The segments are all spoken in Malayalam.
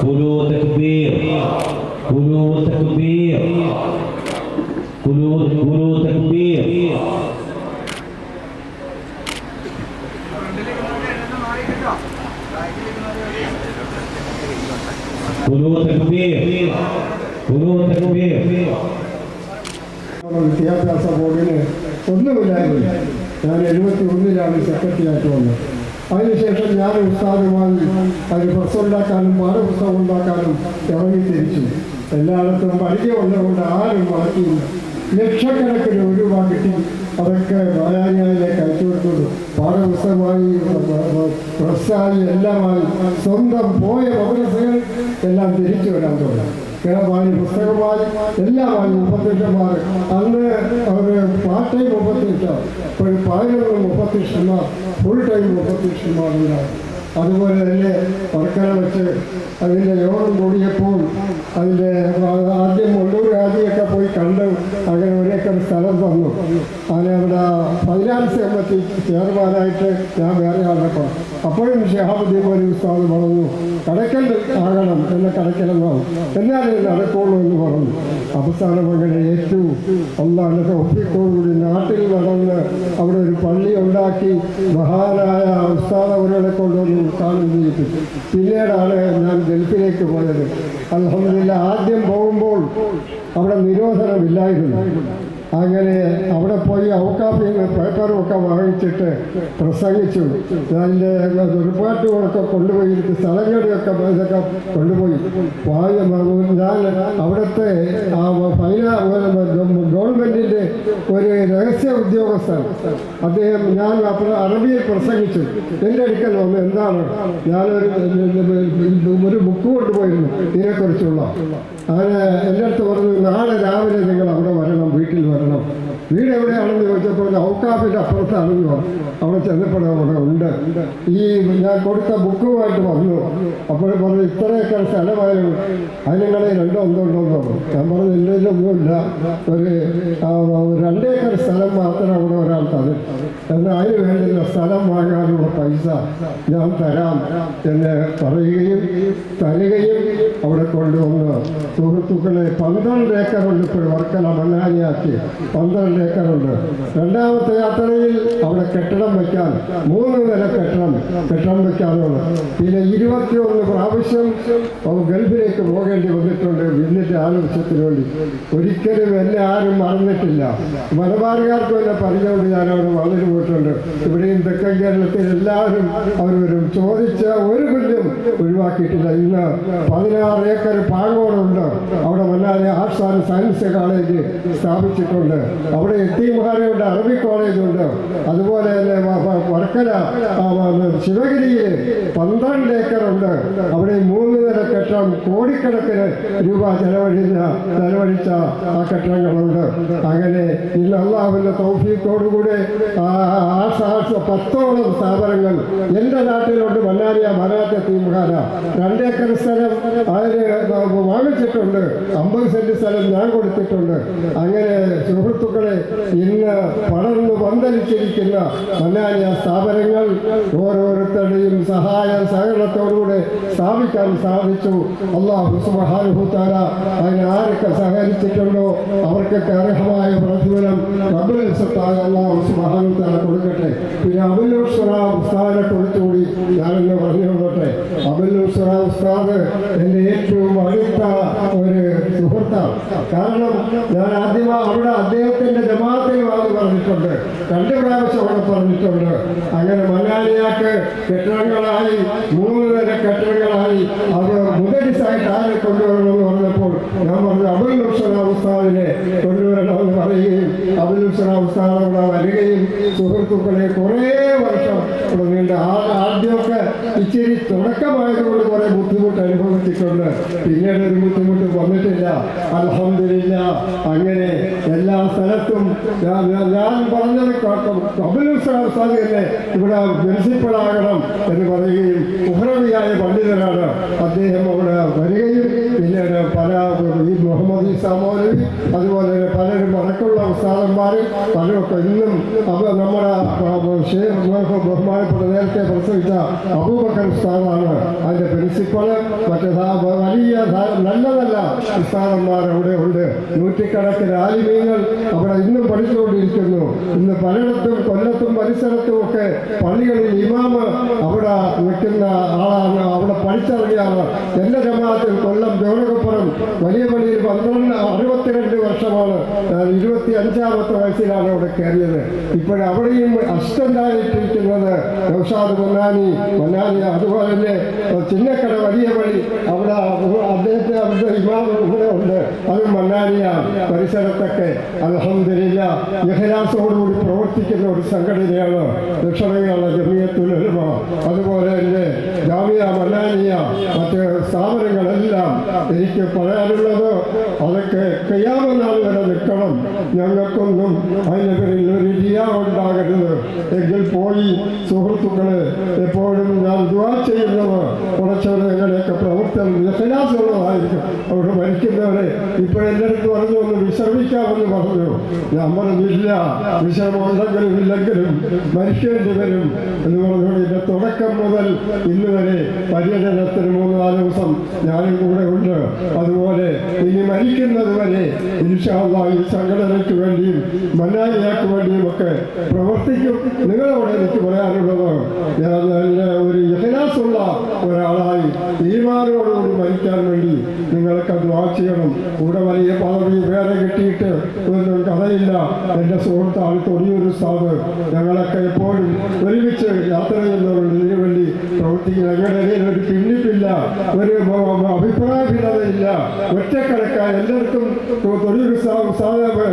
बोलो तकबीर बोलो तकबीर बोलो बोलो तकबीर बोलो तकबीर बोलो तकबीर വിദ്യാഭ്യാസ ബോർഡിന് ഒന്നുമില്ലായിരുന്നു ഞാൻ എഴുപത്തി ഒന്നിലാണ് സെക്രട്ടറി ആയിട്ട് വന്നത് അതിനുശേഷം ഞാൻ ഉസ്താദുമായി അതിന് പ്രസവമുണ്ടാക്കാനും പാഠപുസ്തകം ഉണ്ടാക്കാനും ഇറങ്ങിത്തിരിച്ചു എല്ലായിടത്തും പരിചയമുള്ളതുകൊണ്ട് ആരും മാറ്റിയില്ല ലക്ഷക്കണക്കിന് രൂപ കിട്ടി. അതൊക്കെ ബാലാരിയായിലേക്ക് അയച്ചു കൊടുത്തുള്ളൂ പാഠപുസ്തകമായി പ്രസ്സായി എല്ലാമായി സ്വന്തം പോയ മദ്രസകൾ എല്ലാം തിരിച്ചു വരാൻ തുടങ്ങി. കിടവായി പുസ്തകമായി എല്ലാമായി മുപ്പത്തെട്ടുമാർ അന്ന് അവർ പാർട്ട് ടൈം മുപ്പത്തെട്ട് ഇപ്പോൾ പതിനൊന്ന് മുപ്പത്തെട്ടുമാർ ഫുൾ ടൈം മുപ്പത്തെട്ടുമാറുണ്ടാകും അതുപോലെ തന്നെ വർക്കല വെച്ച് അതിന്റെ യോഗം കൂടിയപ്പോൾ അതിന്റെ ആദ്യം ഉള്ളൂർ രാജിയൊക്കെ പോയി കണ്ട് അങ്ങനെ ഒരേക്കർ സ്ഥലം തന്നു. അങ്ങനെ അവിടെ ഫൈനാൻസ് കമ്മിറ്റി ചെയർമാനായിട്ട് ഞാൻ വേറെ ആളപ്പോൾ അപ്പോഴും ഷഹാബുദ്ദീൻ ഒരു ഉസ്താദ് പറഞ്ഞു കടക്കൽ ആകണം എന്ന കടക്കലെന്നാവും എന്നാലും നടക്കുള്ളൂ എന്ന് പറഞ്ഞു. അവസാനം അങ്ങനെ ഏറ്റു. ഒന്നാണ് ഒപ്പിക്കോടുകൂടി നാട്ടിൽ നടന്ന് അവിടെ ഒരു പള്ളി ഉണ്ടാക്കി മഹാനായ ഉസ്താദ് അവരുടെ കൊണ്ടുവന്ന് ഉദ്ഘാടനം ചെയ്യിപ്പിച്ചു പിന്നീടാണ് ഞാൻ ഗൾഫിലേക്ക് പോയത്. അലഹമില്ല ആദ്യം പോകുമ്പോൾ അവിടെ നിരോധനമില്ലായിരുന്നു. അങ്ങനെ അവിടെ പോയി ഔക്കാപ്പിൽ നിന്ന് പേപ്പറുമൊക്കെ വാങ്ങിച്ചിട്ട് പ്രസംഗിച്ചു. അതിന്റെ റിപ്പോർട്ടുകളൊക്കെ കൊണ്ടുപോയി സ്ഥലങ്ങളിലൊക്കെ ഇതൊക്കെ കൊണ്ടുപോയി. ഞാൻ അവിടുത്തെ ആ ഫൈന രഹസ്യ ഉദ്യോഗസ്ഥൻ. അദ്ദേഹം ഞാൻ അറബിയിൽ പ്രസംഗിച്ചു. എന്റെ അടുക്കൽ വന്ന് എന്താണ്? ഞാനൊരു ഒരു ബുക്ക് കൊണ്ടുപോയിരുന്നു. ഇതിനെക്കുറിച്ചുള്ള. അങ്ങനെ എന്റെ അടുത്ത് പറഞ്ഞു നാളെ രാവിലെ നിങ്ങൾ അവിടെ വീട് എവിടെയാണെന്ന് ചോദിച്ചപ്പോൾ ഔക്കാഫിന്റെ അപ്പുറത്താണെന്നോ അവിടെ ചെന്നപ്പോൾ അവിടെ ഉണ്ട്. ഈ ഞാൻ കൊടുത്ത ബുക്കുമായിട്ട് വന്നു. അപ്പോൾ പറഞ്ഞു ഇത്രയൊക്കെ സ്ഥലമായി അതിനുങ്ങളെ രണ്ടോ ഒന്നോ ഉണ്ടോന്ന് പറഞ്ഞു. ഞാൻ പറഞ്ഞു ഇല്ലൊന്നുമില്ല ഒരു രണ്ടേക്കർ സ്ഥലം മാത്രം അവിടെ ഒരാൾ തരും. എന്നാൽ അതിന് വേണ്ടിയുള്ള സ്ഥലം വാങ്ങാനുള്ള പൈസ ഞാൻ തരാം എന്ന് പറയുകയും തരികയും അവിടെ കൊണ്ടുവന്ന്. സുഹൃത്തുക്കളെ പന്ത്രണ്ട് ഏക്കറുണ്ട് ഇപ്പോൾ വർക്കല മണ്ണാനിയാക്കി പന്ത്രണ്ട് ഏക്കറുണ്ട് രണ്ടാമത്തെ യാത്രയിൽ അവിടെ കെട്ടിടം വയ്ക്കാൻ മൂന്ന് നില കെട്ടിടം കെട്ടിടം വയ്ക്കാനുള്ള പിന്നെ ഇരുപത്തിയൊന്ന് പ്രാവശ്യം അവ ഗൾഫിലേക്ക് പോകേണ്ടി വന്നിട്ടുണ്ട്. ഇതിന്റെ ആലോചനത്തിന് വേണ്ടി. ഒരിക്കലും എന്നെ ആരും മറന്നിട്ടില്ല. മലബാറുകാർക്കും എന്നെ പറഞ്ഞുകൊണ്ട് ഞാൻ അവിടെ വളരെ പോയിട്ടുണ്ട് ഇവിടെയും തെക്കൻ കേരളത്തിൽ എല്ലാവരും അവർ വരും ചോദിച്ച ഒരു കുഞ്ഞും ഒഴിവാക്കിയിട്ടില്ല ഇന്ന് പതിനാറ് ഏക്കർ പാങ്ങോടുണ്ട് അവിടെ മല്ലാതെ ആർട്സ് സയൻസ് കോളേജ് സ്ഥാപിച്ചിട്ടുണ്ട്. അവിടെ എത്തിമാരുണ്ട് അറബി കോളേജുണ്ട് അതുപോലെ തന്നെ വർക്കല ശിവഗിരിയിൽ പന്ത്രണ്ട് ഏക്കറുണ്ട് അവിടെ മൂന്ന് നില കെട്ടിടം കോടിക്കണക്കിന് രൂപ ചെലവഴിഞ്ഞ ചെലവഴിച്ച ആ കെട്ടിടങ്ങളുണ്ട്. അങ്ങനെ ഇന്ന് അള്ളാഹുവിന്റെ തൗഫീഖോടുകൂടി ആ സാഹസ പത്തോളം സ്ഥാപനങ്ങൾ എന്റെ നാട്ടിലുണ്ട്. മന്നാരിയ മനാത്ത തീമുഖാന. രണ്ടേക്കർ സ്ഥലം അതിന് വാങ്ങിച്ചിട്ടുണ്ട്. അമ്പത് സെന്റ് സ്ഥലം ഞാൻ കൊടുത്തിട്ടുണ്ട്. അങ്ങനെ സുഹൃത്തുക്കളെ ഇന്ന് പടർന്നു പന്തലിച്ചിരിക്കുന്ന മന്നാരിയ സ്ഥാപനങ്ങൾ ഓരോരുത്തരുടെയും സഹായ സഹകരണത്തോടുകൂടെ സ്ഥാപിക്കാൻ സാധിച്ചു അള്ളാഹു സുബഹാനുഭൂത്താല അതിന് ആരൊക്കെ സഹകരിച്ചിട്ടുണ്ടോ അവർക്കൊക്കെ അർഹമായ പ്രതിഫലം റബ്ബുൽ ഇസ്സത്തായ അള്ളാഹു സുബഹാനുത്താല കൊടുക്കട്ടെ. പിന്നെ അബുല്ലൂർ സുറാ ഉസ്താദിനെ കുറിച്ചുകൂടി ഞാനെന്നെ പറഞ്ഞു കൊള്ളട്ടെ അബുല്ലൂർ സുറാ ഉസ്താദ് എന്റെ ഏറ്റവും അടുത്ത ഒരു സുഹൃത്താണ്. കാരണം ഞാൻ ആദ്യമായി അവിടെ അദ്ദേഹത്തിന്റെ ജമാഅത്തിൽ വാങ്ങി പറഞ്ഞിട്ടുണ്ട്. രണ്ട് പ്രാവശ്യം അവിടെ പറഞ്ഞിട്ടുണ്ട്. അങ്ങനെ മലയാളിയാക്ക് കെട്ടിടങ്ങളായി മൂന്ന് നില ഉസ്താദിനെ കൊണ്ടുവരണമെന്ന് പറയുകയും അബുൽ ലുസ്സന ഉസ്താദ് അവിടെ വരികയും സുഹൃത്തുക്കളെ കുറേ വർഷം ഇവിടെ നീണ്ട ആദ്യമൊക്കെ ഇച്ചിരി തുടക്കമായതുകൊണ്ട് കുറെ ബുദ്ധിമുട്ട് അനുഭവിച്ചിട്ടുണ്ട്. പിന്നീട് ഒരു ബുദ്ധിമുട്ട് വന്നിട്ടില്ല. അലഹമില്ല അങ്ങനെ എല്ലാ സ്ഥലത്തും ഞാൻ ഞാൻ- ഞാൻ പറഞ്ഞത് ഉസ്താദ് തന്നെ ഇവിടെ പ്രിൻസിപ്പളാകണം എന്ന് പറയുകയും ഉഹ്രവിയായ പണ്ഡിതനാണ്. അദ്ദേഹം അവിടെ വരികയും പിന്നീട് പല ഈ മുഹമ്മദ് മൗലവി അതുപോലെ ഒക്കെ ഇന്നും നമ്മുടെ ബഹുമാനപ്പെട്ട നേരത്തെ പ്രസവിച്ച അബൂബക്കർ ഉസ്താദാണ് അതിന്റെ പ്രിൻസിപ്പൾ മറ്റേ വലിയ നല്ല നല്ല ഉസ്താദന്മാർ അവിടെ ഉണ്ട്. നൂറ്റിക്കണക്കിന് ആലിമീങ്ങൾ അവിടെ ഇന്നും പഠിച്ചുകൊണ്ടിരിക്കുന്നു. ഇന്ന് പലയിടത്തും കൊല്ലത്തും പരിസരത്തും ഒക്കെ പള്ളികളിൽ ഇമാമ് അവിടെ നിൽക്കുന്ന ആളാണ്. അവിടെ പഠിച്ചിറങ്ങിയാണ് എന്റെ ജമാഅത്തിൽ കൊല്ലം ദേവനകപ്പുറം വലിയ പള്ളിയിൽ പന്ത്രണ്ട് അറുപത്തിരണ്ട് വർഷമാണ്. ഇരുപത്തി അഞ്ചാമത്തെ വയസ്സിലാണ് അവിടെ കയറിയത്. ഇപ്പോഴവിടെയും അസിസ്റ്റന്റായിട്ടിരിക്കുന്നത് നൗഷാദ് പൊന്നാനി പൊന്നാനി അതുപോലെ തന്നെ ചിന്നക്കട വലിയ വഴി അവിടെ അദ്ദേഹത്തെ അവിടുത്തെ ഇമാം ഇവിടെ ഉണ്ട്. അത് മണ്ണാനിയാണ് പരിസരത്തൊക്കെ. അലഹമില്ല ഇഹലാസോടുകൂടി പ്രവർത്തിക്കുന്ന ഒരു സംഘടനയാണ് ദക്ഷിണയുള്ള ജമിയത്തുൽ ഉലമ. അതുപോലെ തന്നെ ജാമിയ സ്ഥാപനങ്ങളെല്ലാം എനിക്ക് പറയാനുള്ളത് അതൊക്കെ കയ്യാമനാൾ വരെ നിൽക്കണം. ഞങ്ങൾക്കൊന്നും അതിന്റെ പേരിൽ ഒരു ഉണ്ടാകരുത്. എങ്കിൽ പോയി സുഹൃത്തുക്കളെ എപ്പോഴും ഞാൻ ദുവാ ചെയ്യുന്നത് കുറച്ചവരെ ഞങ്ങളുടെയൊക്കെ പ്രവർത്തനം നിഖലാസുള്ളതായിരിക്കും അവിടെ മരിക്കുന്നവരെ ഇപ്പോഴെന്റെ അടുത്ത് പറഞ്ഞു ഒന്ന് വിശ്രമിക്കാമെന്ന് പറഞ്ഞു. ഞാൻ പറഞ്ഞില്ല വിശ്രമമുണ്ടെങ്കിലും ഇല്ലെങ്കിലും മരിക്കേണ്ടി വരും എന്ന് പറഞ്ഞുകൊണ്ട് ഇതിന്റെ തുടക്കം മുതൽ ഇന്ന് വരെ പര്യടനത്തിന് മൂന്ന് നാല് ദിവസം ഞാനും കൂടെ ഉണ്ട്. അതുപോലെ ഇനി മരിക്കുന്നത് വരെ ഇൻഷാള്ള ഈ സംഘടനയ്ക്ക് വേണ്ടിയും മന്നായിയാക്ക് വേണ്ടിയും ഒക്കെ പ്രവർത്തിക്കും. നിങ്ങളോട് എനിക്ക് പറയാനുള്ളത് ഞാൻ നല്ല ഒരു ഇഹലാസുള്ള ഒരാളായി ഈമാനോടുകൂടി മരിക്കാൻ വേണ്ടി നിങ്ങൾക്ക് ദ്വാ ചെയ്യണം. കൂടെ വലിയ പദവി വേറെ കിട്ടിയിട്ട് ഒന്നും കഥയില്ല എന്റെ സുഹൃത്താണ് തൊടിയൊരു സ്ഥാപ് ഞങ്ങളൊക്കെ എപ്പോഴും ഒരുമിച്ച് യാത്ര ചെയ്യുന്നവർ ഇതിനു വേണ്ടി പ്രവർത്തിക്കുന്ന ഞങ്ങളുടെ ഇടയിൽ ഒരു പിന്നിപ്പില്ല ഒരു അഭിപ്രായ ഭിന്നതയില്ല ഒറ്റക്കണക്കായ എല്ലാവർക്കും തൊഴിൽ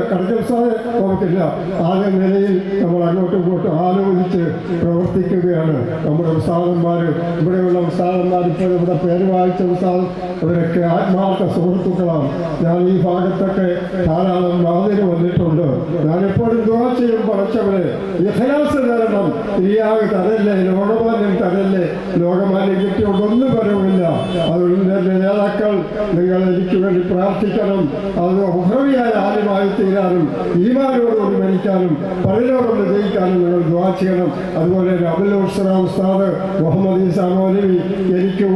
കടക്കൽ സാധനം നമുക്കില്ല. ആദ്യ നിലയിൽ നമ്മൾ അങ്ങോട്ടും ഇങ്ങോട്ടും ആലോചിച്ച് പ്രവർത്തിക്കുകയാണ്. നമ്മുടെ ഉസ്താദന്മാർ ഇവിടെയുള്ള ഉസ്താദന്മാർ ഇപ്പോൾ ഇവിടെ പേര് വായിച്ച ഉസ്താദ് അവരൊക്കെ ആത്മാർത്ഥ സുഹൃത്തുക്കളാണ്. ഞാൻ ഈ ഭാഗത്തൊക്കെ ധാരാളം മാതിരി വന്നിട്ടുണ്ട്. ഞാൻ എപ്പോഴും ദുവാ ചെയ്യും പറച്ചവരെ യഥയാസ തരണം. ഇരിയാവ് തരല്ലേ ലോകമാന്യം തരല്ലേ ലോകമാന്യം അതുകൊണ്ട് എന്റെ നേതാക്കൾ നിങ്ങൾ എനിക്ക് വേണ്ടി പ്രാർത്ഥിക്കണം. അത് ഉഹ്രവിയായ ആദ്യമായി തീരാനും ഈമാനോടുകൂടി മരിക്കാനും പരലോകം വിജയിക്കാനും നിങ്ങൾ ദ്വാ ചെയ്യണം. അതുപോലെ അബുൽ ഉസ്ലാം ഉസ്താദ് മുഹമ്മദ് ഈസാ എനിക്ക്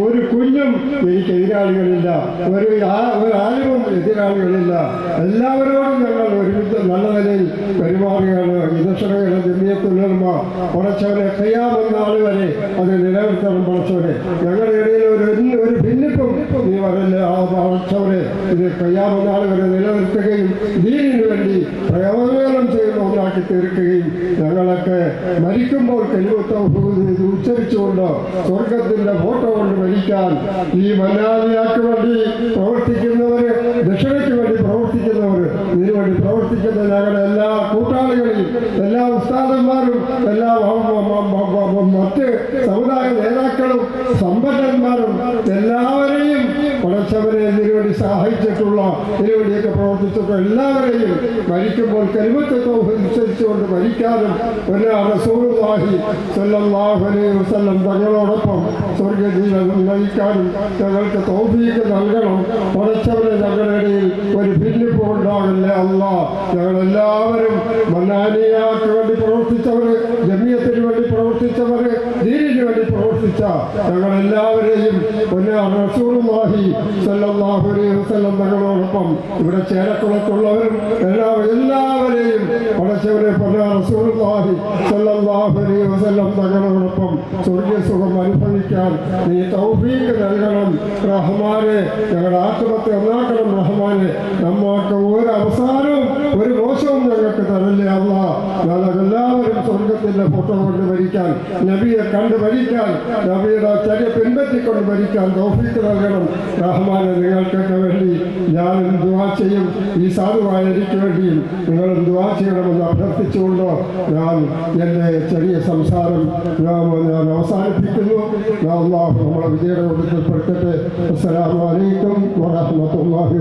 എനിക്ക് എതിരാളികളില്ല ഒരു ആ- ഒരു ആലിമും എതിരാളികളില്ല. എല്ലാവരോടും ഞങ്ങൾ ഒരുമിച്ച് നല്ല നിലയിൽ പെരുമാറുകയാണ്. ഇതക്ഷരകളെ ജമിയത്തുലർമ്മ പടച്ചവനെ കയ്യാമെന്ന ആൾ വരെ അത് നിലനിർത്തണം പടച്ചവനെ. ഞങ്ങളുടെ ഇടയിൽ ഒരു ഒരു ഭിന്നിപ്പും നീ വരല്ല ആ പടച്ചവനെ ഇത് കയ്യാമെന്ന ആൾ നിലനിർത്തുകയും ദീനിനു വേണ്ടി തീർക്കുകയും ഞങ്ങളൊക്കെ മരിക്കുമ്പോൾ കെലുവത്തം ഉച്ചരിച്ചുകൊണ്ട് സ്വർഗത്തിന്റെ ഫോട്ടോ കൊണ്ട് മരിക്കാൻ ഈ മലയാളിയാക്ക് വേണ്ടി പ്രവർത്തിക്കുന്നവര് ദക്ഷിണയ്ക്ക് വേണ്ടി പ്രവർത്തിക്കുന്നവർ ഇതിനു വേണ്ടി പ്രവർത്തിക്കുന്ന ഞങ്ങളുടെ എല്ലാ കൂട്ടാളികളെയും എല്ലാ ഉസ്താദന്മാരും എല്ലാ മറ്റ് സമുദായ നേതാക്കളും സമ്പന്നന്മാരും എല്ലാവരെയും പടച്ചവരെ ഇതിനുവേണ്ടി സഹായിച്ചിട്ടുള്ള ഇതിനുവേണ്ടിയൊക്കെ പ്രവർത്തിച്ചിട്ടുള്ള എല്ലാവരെയും മരിക്കുമ്പോൾ കരുമത്വത്തെ അനുസരിച്ചുകൊണ്ട് മരിക്കാനും ഒരു റസൂലുള്ളാഹി സ്വല്ലല്ലാഹു അലൈഹി വസല്ലം തങ്ങളോടൊപ്പം സ്വർഗജീവിതം നയിക്കാനും ഞങ്ങൾക്ക് തോഫീക്ക് നൽകണം. പടച്ചവരെ ഞങ്ങളുടെ ഒരു ഭിന്നിപ്പ് ഉണ്ടാകില്ല അല്ല ഞങ്ങളെല്ലാവരും മന്നാനിയാക്ക് വേണ്ടി പ്രവർത്തിച്ചവര് ജമിയത്തിന് വേണ്ടി പ്രവർത്തിച്ചവര് ദീനിന് സ്വല്ലല്ലാഹു അലൈഹി വസല്ലം തങ്ങളോടൊപ്പം ഇവിടെ ചേരക്കുളത്തുള്ളവരും എല്ലാ എല്ലാവരെയും പടച്ചവരെ വസല്ലം തങ്ങളോടൊപ്പം സ്വർഗീയ അനുഭവിക്കാൻ നീ തൗഫീക്ക് നൽകണം. റഹ്മാനെ ഞങ്ങളുടെ ആത്മത്തെ ഒന്നാക്കണം. റഹ്മാനെ നമ്മൾക്ക് ഒരു അവസാനവും ഒരു മോശവും ഞങ്ങൾക്ക് തരല്ലേ അല്ല ഞങ്ങൾ എല്ലാവരും സ്വർഗത്തിന്റെ ഫോട്ടോ കൊണ്ട് മരിക്കാൻ നബിയെ കണ്ട് മരിക്കാൻ നബിയുടെ ചര്യ പിൻപറ്റിക്കൊണ്ട് മരിക്കാൻ തോഫിക്ക് നൽകണം. റഹ്മാനെ നിങ്ങൾക്കൊക്കെ വേണ്ടി ഞാനും ദുവാ ചെയ്യും. ഈ സാധുവായ എനിക്ക് വേണ്ടിയും നിങ്ങളും ദുവാ ചെയ്യണമെന്ന് അഭ്യർത്ഥിച്ചുകൊണ്ട് ഞാൻ എന്റെ ചെറിയ സംസാരം ഞാൻ അവസാനിപ്പിക്കുന്നു. അള്ളാഹു നമ്മളെ വിജയുടെ കൊടുക്കപ്പെടുത്തട്ടെ അസ്സലാമു അലൈക്കും വറഹ്മത്തുള്ളാഹി